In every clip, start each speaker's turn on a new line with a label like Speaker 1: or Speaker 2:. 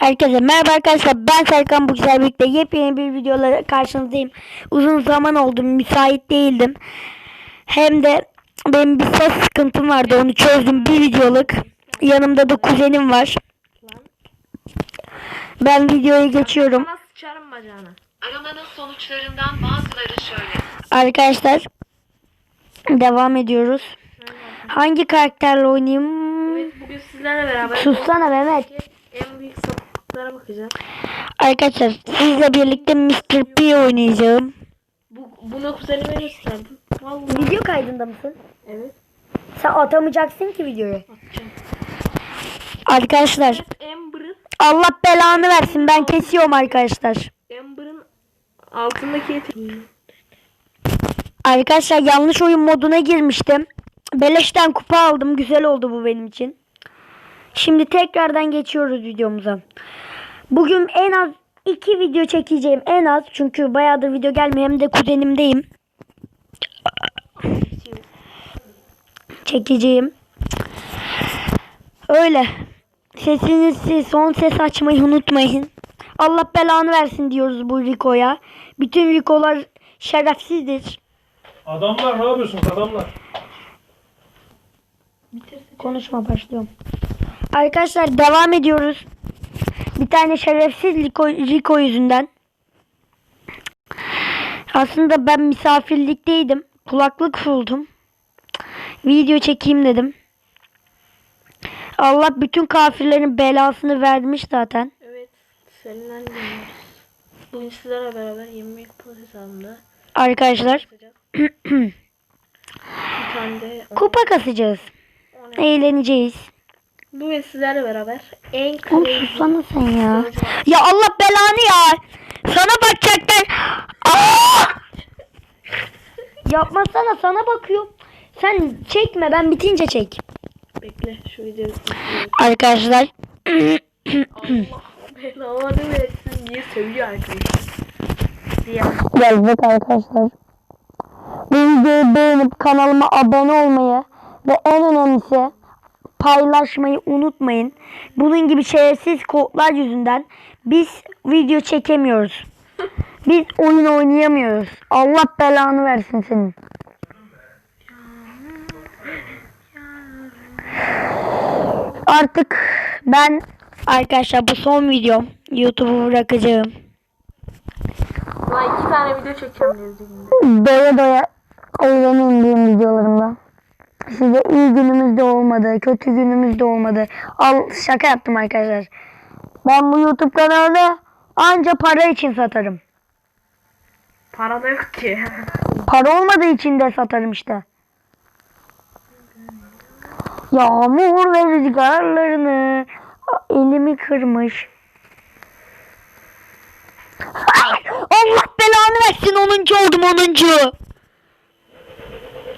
Speaker 1: Herkese merhaba arkadaşlar ben Serkan Buksel birlikte yepyeni bir videolara karşınızdayım. Uzun zaman oldu müsait değildim. Hem de benim bir ses sıkıntım vardı onu çözdüm bir videoluk. Yanımda da kuzenim var. Ben videoya geçiyorum.
Speaker 2: Aramanın sonuçlarından bazıları şöyle.
Speaker 1: Arkadaşlar devam ediyoruz. Hangi karakterle oynayayım?
Speaker 3: Evet bugün sizlerle beraber
Speaker 1: Sussana Mehmet.
Speaker 3: en büyük sapıklıklara bakacağız.
Speaker 1: Arkadaşlar sizle birlikte Mr. P oynayacağım.
Speaker 3: Bu, bunu kuzenime gösterdim. Vallahi.
Speaker 1: Video kaydında mısın?
Speaker 3: Evet.
Speaker 1: Sen atamayacaksın ki videoyu.
Speaker 3: Atacağım.
Speaker 1: Arkadaşlar
Speaker 3: Amber'ın
Speaker 1: Allah belanı versin ben kesiyorum arkadaşlar.
Speaker 3: Amber'ın altındaki eti.
Speaker 1: Arkadaşlar yanlış oyun moduna girmiştim. Beleşten kupa aldım. Güzel oldu bu benim için. Şimdi tekrardan geçiyoruz videomuza. Bugün en az iki video çekeceğim. En az çünkü bayağıdır video gelmiyor. Hem de kuzenimdeyim. Çekeceğim. Öyle. Sesinizi son ses açmayı unutmayın. Allah belanı versin diyoruz bu Rico'ya. Bütün Rico'lar şerefsizdir.
Speaker 4: Adamlar ne yapıyorsunuz adamlar?
Speaker 1: Konuşma başlıyorum. Arkadaşlar devam ediyoruz. Bir tane şerefsiz Rico, Rico yüzünden. Aslında ben misafirlikteydim. Kulaklık buldum. Video çekeyim dedim. Allah bütün kafirlerin belasını vermiş zaten.
Speaker 3: Evet. Seninle dinliyoruz. Bugün sizlerle beraber 20 kupa hesabında
Speaker 1: Arkadaşlar kupa kasacağız. Eğleneceğiz.
Speaker 3: Bugün sizlerle beraber en
Speaker 1: Oğlum sussana sen ya. Ya Allah belanı ya. Sana bakacaklar. Aa! Yapmasana sana bakıyorum. Sen çekme ben bitince çek.
Speaker 3: Bekle şu videoyu.
Speaker 1: Arkadaşlar
Speaker 3: Allah belanı versin diye söylüyor arkadaşlar. Diye.
Speaker 1: arkadaşlar. Bu videoyu beğenip kanalıma abone olmayı ve en önemlisi paylaşmayı unutmayın. Bunun gibi şerefsiz kodlar yüzünden biz video çekemiyoruz. Biz oyun oynayamıyoruz. Allah belanı versin senin. Artık ben arkadaşlar bu son videom. YouTube'u bırakacağım.
Speaker 3: Ulan iki tane video çekeceğim
Speaker 1: doya doya eğlenin diyeyim videolarımda. Size iyi günümüz de olmadı, kötü günümüz de olmadı. Al şaka yaptım arkadaşlar. Ben bu YouTube kanalını anca para için satarım.
Speaker 3: Para da yok ki.
Speaker 1: Para olmadığı için de satarım işte. Yağmur ve rüzgarlarını elimi kırmış. Allah belanı versin 10. oldum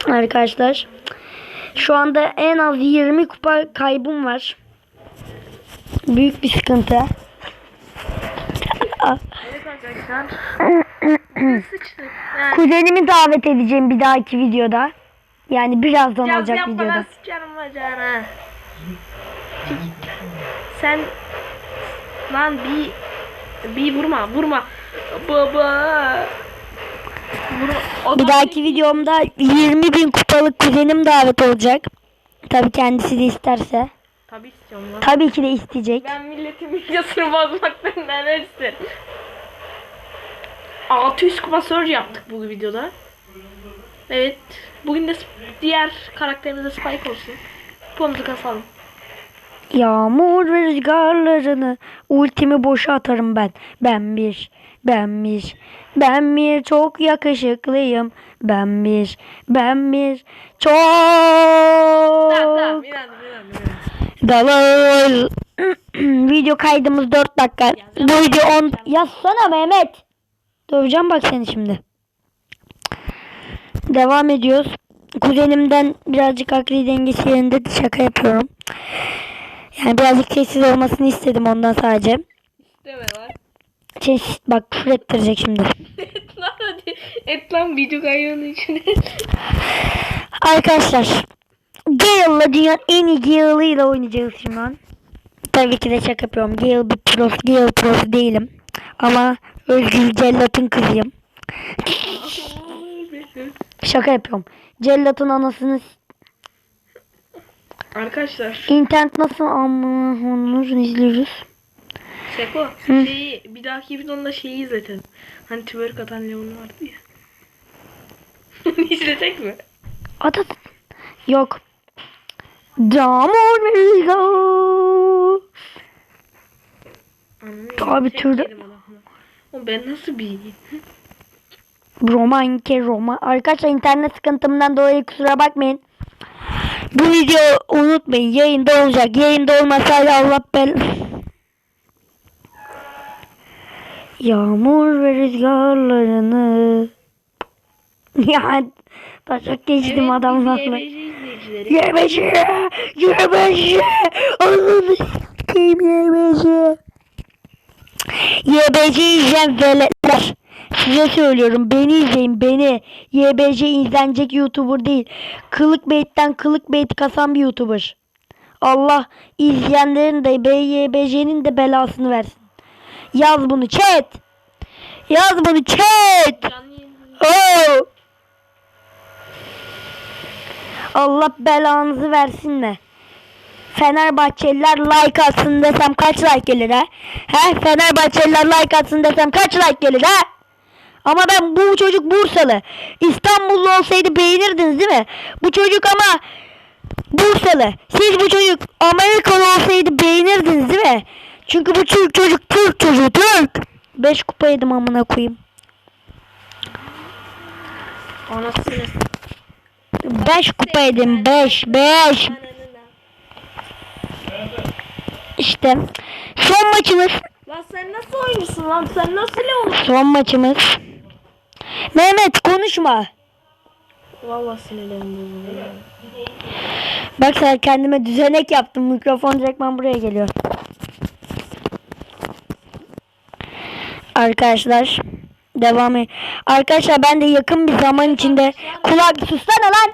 Speaker 1: 10. Arkadaşlar şu anda en az 20 kupa kaybım var. Büyük bir sıkıntı.
Speaker 3: evet arkadaşlar.
Speaker 1: Kuzenimi davet edeceğim bir dahaki videoda. Yani birazdan
Speaker 3: Yaz
Speaker 1: olacak
Speaker 3: yapma
Speaker 1: videoda.
Speaker 3: sıçarım bacağına. Sen lan bir bir vurma vurma. Baba. O
Speaker 1: Bir
Speaker 3: da-
Speaker 1: dahaki videomda 20 bin kupalık kuzenim davet olacak. Tabii kendisi de isterse.
Speaker 3: Tabii istiyorum lan.
Speaker 1: Tabii ki de isteyecek.
Speaker 3: Ben milletin videosunu bozmaktan neler isterim. 600 kupa surge yaptık bu videoda. Evet. Bugün de diğer karakterimize Spike olsun. Kupamızı kasalım.
Speaker 1: Yağmur ve rüzgarlarını ultimi boşa atarım ben. Ben bir, ben bir, ben bir çok yakışıklıyım. Ben bir, ben bir çok
Speaker 3: Tamam tamam inandım inandım. inandım.
Speaker 1: Dalır. Video kaydımız 4 dakika. Bu video 10... Yazsana Mehmet. Döveceğim bak seni şimdi. Devam ediyoruz. Kuzenimden birazcık akli dengesi yerinde şaka yapıyorum. Yani birazcık sessiz olmasını istedim ondan sadece.
Speaker 3: Deme lan.
Speaker 1: Ses, bak küfür ettirecek şimdi.
Speaker 3: Lan hadi. Et lan video kaydının içine.
Speaker 1: Arkadaşlar. Gale'la dünyanın en iyi Gale'ıyla oynayacağız şimdi lan. Tabii ki de şaka yapıyorum. Gale bir prof, Gale prof değilim. Ama Özgür Cellat'ın kızıyım. Şaka yapıyorum. Cellat'ın anasını
Speaker 3: Arkadaşlar
Speaker 1: internet nasıl onu izliyoruz.
Speaker 3: Seko şeyi bir dahaki videonda şeyi izletelim. Hani twerk atan Leon vardı ya. İzletek mi?
Speaker 1: Atat. Yok. Damon.
Speaker 3: Anlamıyorum.
Speaker 1: Abi türlü-.
Speaker 3: Oğlum ben nasıl bir
Speaker 1: Roman ke Roma. Arkadaşlar internet sıkıntımdan dolayı kusura bakmayın. Bu video unutmayın. Yayında olacak. Yayında olmasaydı Allah bel... Yağmur ve rüzgarlarını... Ya taşak geçtim adamlarla.
Speaker 3: YBC izleyicileri.
Speaker 1: Yemeci! Yemeci! Ananı s**eyim yemeci! YBC izleyen veletler. Size söylüyorum beni izleyin beni. YBC izlenecek YouTuber değil. Kılık beyitten kılık beyt kasan bir YouTuber. Allah izleyenlerin de YBC'nin de belasını versin. Yaz bunu chat. Yaz bunu chat. Oo! Allah belanızı versin mi? Fenerbahçeliler like atsın desem kaç like gelir ha? He? Fenerbahçeliler like atsın desem kaç like gelir ha? Ama ben bu çocuk Bursalı. İstanbullu olsaydı beğenirdiniz değil mi? Bu çocuk ama Bursalı. Siz bu çocuk Amerikalı olsaydı beğenirdiniz? Çünkü bu Türk çocuk Türk çocuğu Türk. 5 kupa yedim amına koyayım.
Speaker 3: Anasını.
Speaker 1: 5 kupa yedim 5 5 İşte son maçımız
Speaker 3: Lan sen nasıl oynuyorsun lan? Sen nasıl Leon?
Speaker 1: son maçımız Mehmet konuşma
Speaker 3: Vallahi sinirlendim.
Speaker 1: Bak sen kendime düzenek yaptım mikrofon direktman buraya geliyor Arkadaşlar devam et. Arkadaşlar ben de yakın bir zaman içinde kulak sussana lan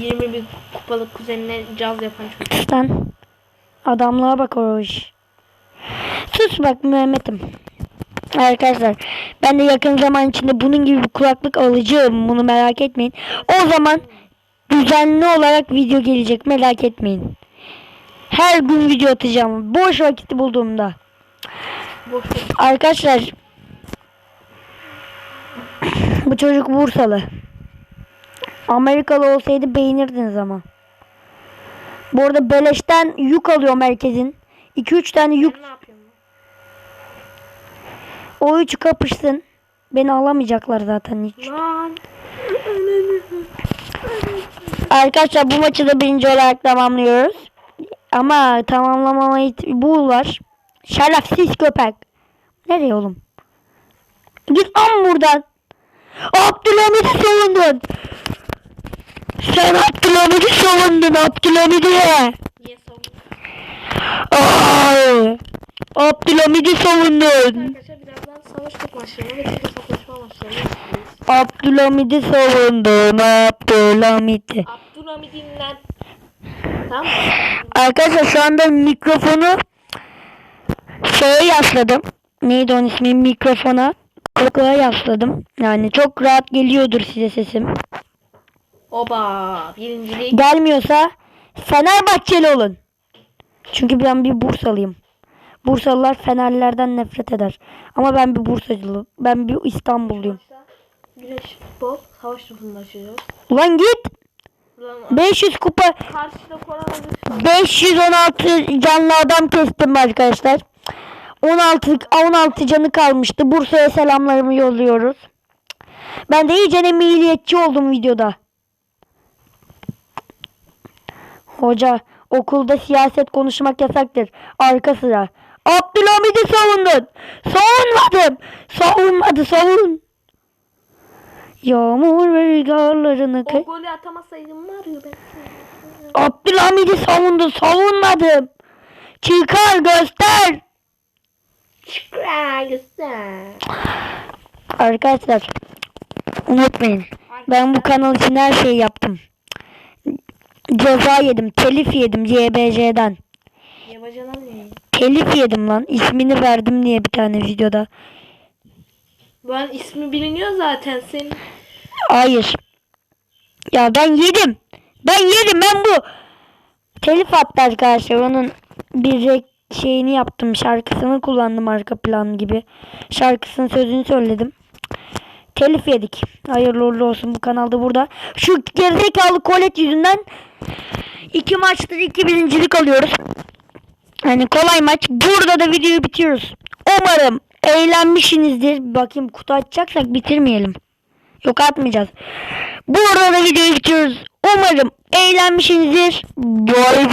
Speaker 3: 21 kupalık kuzenine caz yapan çocuk.
Speaker 1: Sus lan. Adamlığa bak o iş. Sus bak Mehmet'im. Arkadaşlar ben de yakın zaman içinde bunun gibi bir kulaklık alacağım. Bunu merak etmeyin. O zaman düzenli olarak video gelecek. Merak etmeyin. Her gün video atacağım. Boş vakit bulduğumda.
Speaker 3: Boş.
Speaker 1: Arkadaşlar bu çocuk Bursalı. Amerikalı olsaydı beğenirdiniz ama. Bu arada beleşten yük alıyor merkezin. 2-3 tane yük. O üçü kapışsın. Beni alamayacaklar zaten hiç.
Speaker 3: Lan.
Speaker 1: Arkadaşlar bu maçı da birinci olarak tamamlıyoruz. Ama tamamlamama ihti- bu var. Şerefsiz köpek. Nereye oğlum? Git an buradan. Abdülhamid'i savundun. Sen Abdülhamid'i savundun Abdülhamid'i.
Speaker 3: Niye savundun?
Speaker 1: Ay. Abdülhamid'i savundun. Abdülhamid'i savundun Abdülhamid'i.
Speaker 3: Abdülhamid'in lan. Tamam mı?
Speaker 1: Arkadaşlar şu anda mikrofonu şeye yasladım. Neydi onun ismi? Mikrofona. Kulaklığa yasladım. Yani çok rahat geliyordur size sesim.
Speaker 3: Oba. Birinciliği.
Speaker 1: Gelmiyorsa Fenerbahçeli olun. Çünkü ben bir Bursalıyım. Bursalılar Fenerlilerden nefret eder. Ama ben bir Bursacılıyım. Ben bir İstanbulluyum.
Speaker 3: Güneş futbol savaş topunu açıyoruz.
Speaker 1: Ulan git.
Speaker 3: Ulan
Speaker 1: 500 kupa
Speaker 3: karşıda koronavirüs var.
Speaker 1: 516 canlı adam kestim arkadaşlar. 16 16 canı kalmıştı. Bursa'ya selamlarımı yolluyoruz. Ben de iyice milliyetçi oldum videoda. Hoca okulda siyaset konuşmak yasaktır. Arka sıra. Abdülhamid'i savundun. Savunmadım. Savunmadı savun. Yağmur ve rüzgarlarını...
Speaker 3: O golü atamasaydım var ya ben.
Speaker 1: Abdülhamid'i savundu. Savunmadım. Çıkar göster.
Speaker 3: Çıkra göster.
Speaker 1: Arkadaşlar unutmayın. Ben bu kanal için her şeyi yaptım. Ceza yedim. Telif yedim CBC'den.
Speaker 3: Yabacanan ne?
Speaker 1: Telif yedim lan. İsmini verdim diye bir tane videoda.
Speaker 3: Ben ismi biliniyor zaten senin.
Speaker 1: Hayır. Ya ben yedim. Ben yedim ben bu. Telif attı arkadaşlar. Onun bir şeyini yaptım. Şarkısını kullandım arka plan gibi. Şarkısının sözünü söyledim. Telif yedik. Hayırlı uğurlu olsun bu kanalda burada. Şu gerizekalı kolet yüzünden iki maçtır iki birincilik alıyoruz. Hani kolay maç. Burada da videoyu bitiriyoruz. Umarım eğlenmişsinizdir. Bakayım kutu açacaksak bitirmeyelim. Yok atmayacağız. Burada da videoyu bitiriyoruz. Umarım eğlenmişsinizdir. Bye